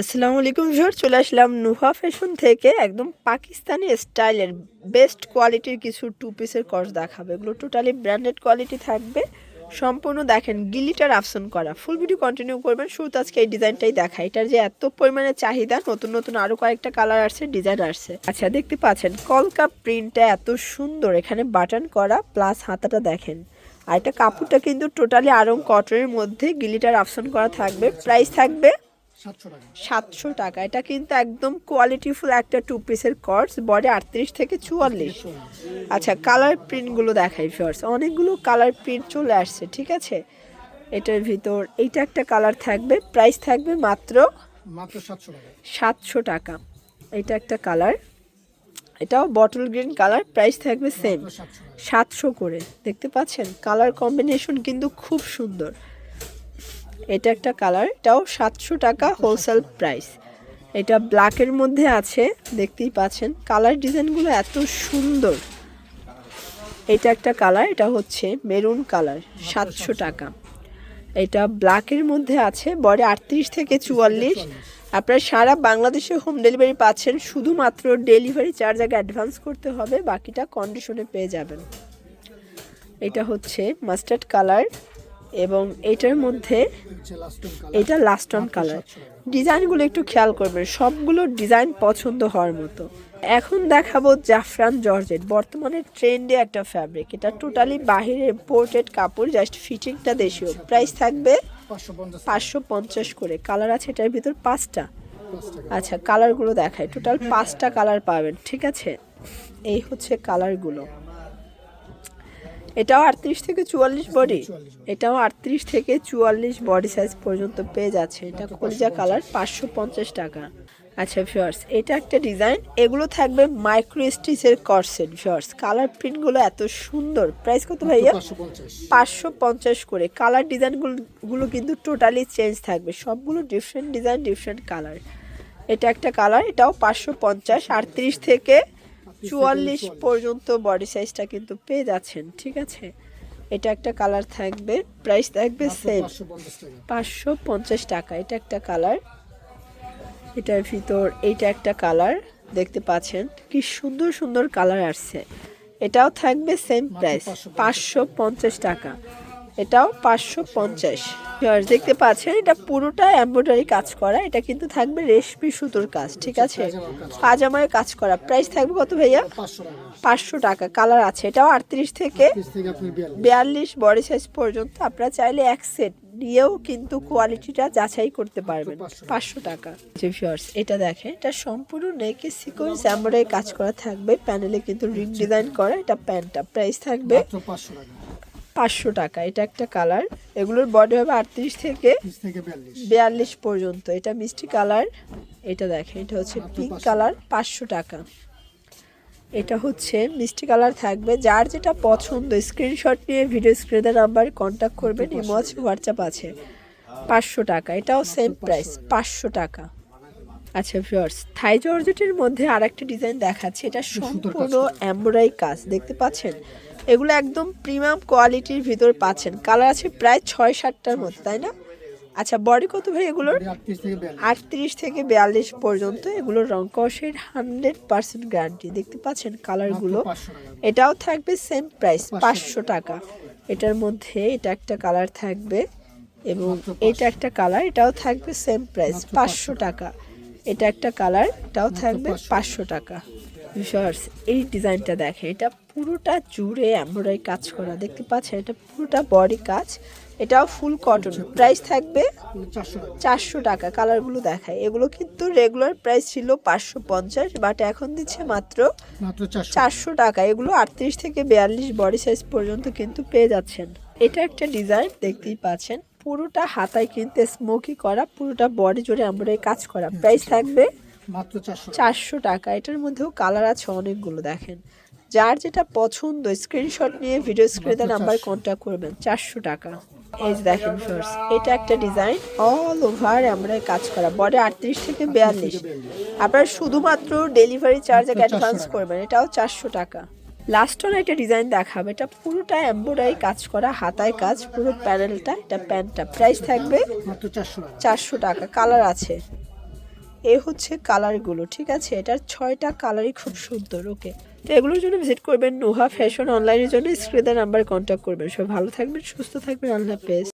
আসসালামু আলাইকুম ভিউয়ার চলে আসলাম নুহা ফ্যাশন থেকে। একদম পাকিস্তানি স্টাইলের বেস্ট কোয়ালিটির কিছু টু পিসের কর্স দেখাবে। এগুলো টোটালি ব্র্যান্ডেড কোয়ালিটি থাকবে। সম্পূর্ণ দেখেন গিলিটার আফসন করা। ফুল ভিডিও কন্টিনিউ করবেন, শুরুতে আজকে এই ডিজাইনটাই দেখা এটার যে এত পরিমাণে চাহিদা, নতুন নতুন আরও কয়েকটা কালার আসছে ডিজাইন আসছে। আচ্ছা দেখতে পাচ্ছেন, কলকা প্রিন্টটা এত সুন্দর, এখানে বাটন করা প্লাস হাতাটা দেখেন। আর এটা কাপড়টা কিন্তু টোটালি আরং কটনের মধ্যে গিলিটার আফসন করা থাকবে। প্রাইস থাকবে সাতশো টাকা। এটা কিন্তু একদম কোয়ালিটিফুল একটা টু পিসের কর্স বডি আটত্রিশ থেকে চুয়াল্লিশ। আচ্ছা কালার প্রিন্টগুলো দেখাই ফার্স অনেকগুলো কালার প্রিন্ট চলে আসছে ঠিক আছে? এটার ভিতর এইটা একটা কালার থাকবে প্রাইস থাকবে মাত্র মাত্র সাতশো টাকা। সাতশো টাকা। এটা একটা কালার এটাও বটল গ্রিন কালার প্রাইস থাকবে সেম সাতশো করে দেখতে পাচ্ছেন? কালার কম্বিনেশন কিন্তু খুব সুন্দর। এটা একটা কালার এটাও সাতশো টাকা হোলসেল প্রাইস এটা ব্ল্যাকের মধ্যে আছে দেখতেই পাচ্ছেন। কালার ডিজাইনগুলো এত সুন্দর। এটা একটা কালার এটা হচ্ছে মেরুন কালার সাতশো টাকা। এটা ব্ল্যাকের মধ্যে আছে বডি আটত্রিশ থেকে চুয়াল্লিশ। আপনারা সারা বাংলাদেশে হোম ডেলিভারি পাচ্ছেন শুধুমাত্র ডেলিভারি চার্জ আগে অ্যাডভান্স করতে হবে বাকিটা কন্ডিশনে পেয়ে যাবেন। এটা হচ্ছে মাস্টার্ড কালার এবং এটার মধ্যে এটা লাস্ট অন কালার ডিজাইনগুলো একটু খেয়াল করবেন সবগুলো ডিজাইন পছন্দ হওয়ার মতো। এখন দেখাবো জাফরান জর্জেট। বর্তমানে ট্রেন্ডে একটা ফ্যাব্রিক এটা টোটালি বাহিরে ইম্পোর্টেড কাপড় জাস্ট ফিটিংটা দেশীয়। প্রাইস থাকবে পাঁচশো পঞ্চাশ করে। কালার আছে এটার ভিতর পাঁচটা। আচ্ছা কালারগুলো দেখায় টোটাল পাঁচটা কালার পাবেন ঠিক আছে? এই হচ্ছে কালারগুলো এটাও আটত্রিশ থেকে চুয়াল্লিশ বডি এটাও আটত্রিশ থেকে চুয়াল্লিশ বডি সাইজ পর্যন্ত পেয়ে যাচ্ছে। এটা কলিজা কালার পাঁচশো পঞ্চাশ টাকা। আচ্ছা ফিওর্স এটা একটা ডিজাইন এগুলো থাকবে মাইক্রো স্টিচের কর্সেট ফিওর্স কালার প্রিন্টগুলো এত সুন্দর। প্রাইস কত ভাইয়া? পাঁচশো পঞ্চাশ। করে। কালার ডিজাইনগুলো কিন্তু টোটালি চেঞ্জ থাকবে। সবগুলো ডিফারেন্ট ডিজাইন ডিফারেন্ট কালার এটা একটা কালার এটাও পাঁচশো পঞ্চাশ। আটত্রিশ থেকে চুয়াল্লিশ পর্যন্ত বডি সাইজটা কিন্তু পেয়ে যাচ্ছেন ঠিক আছে? এটা একটা কালার থাকবে প্রাইস থাকবে সেম পাঁচশো পঞ্চাশ টাকা। এটা একটা কালার এটার ভিতর এইটা একটা কালার দেখতে পাচ্ছেন। কি সুন্দর সুন্দর কালার আসছে। এটাও থাকবে সেম প্রাইস পাঁচশো পঞ্চাশ টাকা। এটাও পাঁচশো পঞ্চাশ। দেখতে পাচ্ছেন, এটা পুরোটা এমব্রয়ডারি কাজ করা, এটা কিন্তু থাকবে রেশমি সুতোর কাজ, ঠিক আছে? পাজামায় কাজ করা প্রাইস থাকবে কত ভাইয়া? পাঁচশো টাকা কালার আছে, এটাও আটত্রিশ থেকে বিয়াল্লিশ বডি সাইজ পর্যন্ত, আপনারা চাইলে এক সেট নিয়েও কিন্তু কোয়ালিটিটা যাচাই করতে পারবেন, পাঁচশো টাকা। যে ভিউয়ার্স এটা দেখেন, এটা সম্পূর্ণ নেকে সিকোয়েন্স এমব্রয়ডারি কাজ করা থাকবে প্যানেলে কিন্তু রিং ডিজাইন করা, এটা প্যান্টটা প্রাইস থাকবে পাঁচশো টাকা। পাঁচশো টাকা। এটা একটা কালার। এগুলোর বডি হবে আটত্রিশ থেকে বিয়াল্লিশ। পর্যন্ত। এটা মিষ্টি কালার। এটা দেখেন এটা হচ্ছে পিঙ্ক কালার পাঁচশো টাকা। এটা হচ্ছে মিষ্টি কালার থাকবে। যার যেটা পছন্দ স্ক্রিনশট নিয়ে ভিডিও স্ক্রিনের নাম্বারে কন্ট্যাক্ট করবেন ইমো আছে হোয়াটসঅ্যাপ আছে। পাঁচশো টাকা। এটাও সেম প্রাইস পাঁচশো টাকা। আচ্ছা ভিউয়ার্স থাই জর্জেটের মধ্যে আরেকটা ডিজাইন দেখাচ্ছে। এটা সম্পূর্ণ এমব্রয়ডারি কাজ। দেখতে পাচ্ছেন? এগুলো একদম প্রিমিয়াম কোয়ালিটির ভিতর পাচ্ছেন। কালার আছে প্রায় ছয় সাতটার মতো তাই না? আচ্ছা বডি কত ভাই এগুলোর? আটত্রিশ থেকে বিয়াল্লিশ। পর্যন্ত এগুলো রং কষের হান্ড্রেড পার্সেন্ট গ্যারান্টি দেখতে পাচ্ছেন কালারগুলো এটাও থাকবে সেম প্রাইস পাঁচশো টাকা। এটার মধ্যে এটা একটা কালার থাকবে এবং এটা একটা কালার এটাও থাকবে সেম প্রাইস পাঁচশো টাকা। এটা একটা কালার এটাও থাকবে পাঁচশো টাকা। ভিউয়ার্স এই ডিজাইনটা দেখে এটা পুরোটা জুড়ে এমব্রয়ডারি কাজ করা দেখতে পাচ্ছেন? এটা পুরোটা বডি কাজ এটাও ফুল কটন প্রাইস থাকবে চারশো টাকা। কালারগুলো দেখায় এগুলো কিন্তু রেগুলার প্রাইস ছিল পাঁচশো পঞ্চাশ বাট এখন দিচ্ছে মাত্র চারশো। টাকা। এগুলো আটত্রিশ থেকে বিয়াল্লিশ বডি সাইজ পর্যন্ত কিন্তু পেয়ে যাচ্ছেন। এটা একটা ডিজাইন দেখতেই পাচ্ছেন। পুরোটা হাতায় কিন্তু স্মোকি করা পুরোটা বডি জুড়ে আমরা কাজ করা। প্রাইস থাকবে মাত্র চারশো টাকা। এটার মধ্যেও কালার আছে অনেকগুলো দেখেন। যার যেটা পছন্দ স্ক্রিনশট নিয়ে ভিডিও স্ক্রিনে নাম্বার কন্ট্যাক্ট করবেন। চারশো টাকা। এই যে দেখেন ফার্স্ট এটা একটা ডিজাইন অল ওভার আমরা কাজ করা। বডি আটত্রিশ থেকে বিয়াল্লিশ। আপনারা শুধুমাত্র ডেলিভারি চার্জ অ্যাডভান্স করবেন। এটাও চারশো টাকা। লাস্ট অন একটা ডিজাইন দেখাবে। এটা পুরোটা এমব্রয়ডারি কাজ করা হাতায় কাজ পুরো প্যানেলটা এটা প্যান্টটা প্রাইস থাকবে চারশো টাকা। কালার আছে। এ হচ্ছে কালারগুলো, ঠিক আছে? এটার ছয়টা কালারই খুব সুন্দর, ওকে? তো এগুলোর জন্য ভিজিট করবেন নোহা ফ্যাশন অনলাইনের জন্য। স্ক্রিনের নাম্বার কন্ট্যাক্ট করবেন। সবাই ভালো থাকবেন, সুস্থ থাকবেন। আল্লাহ হাফেজ।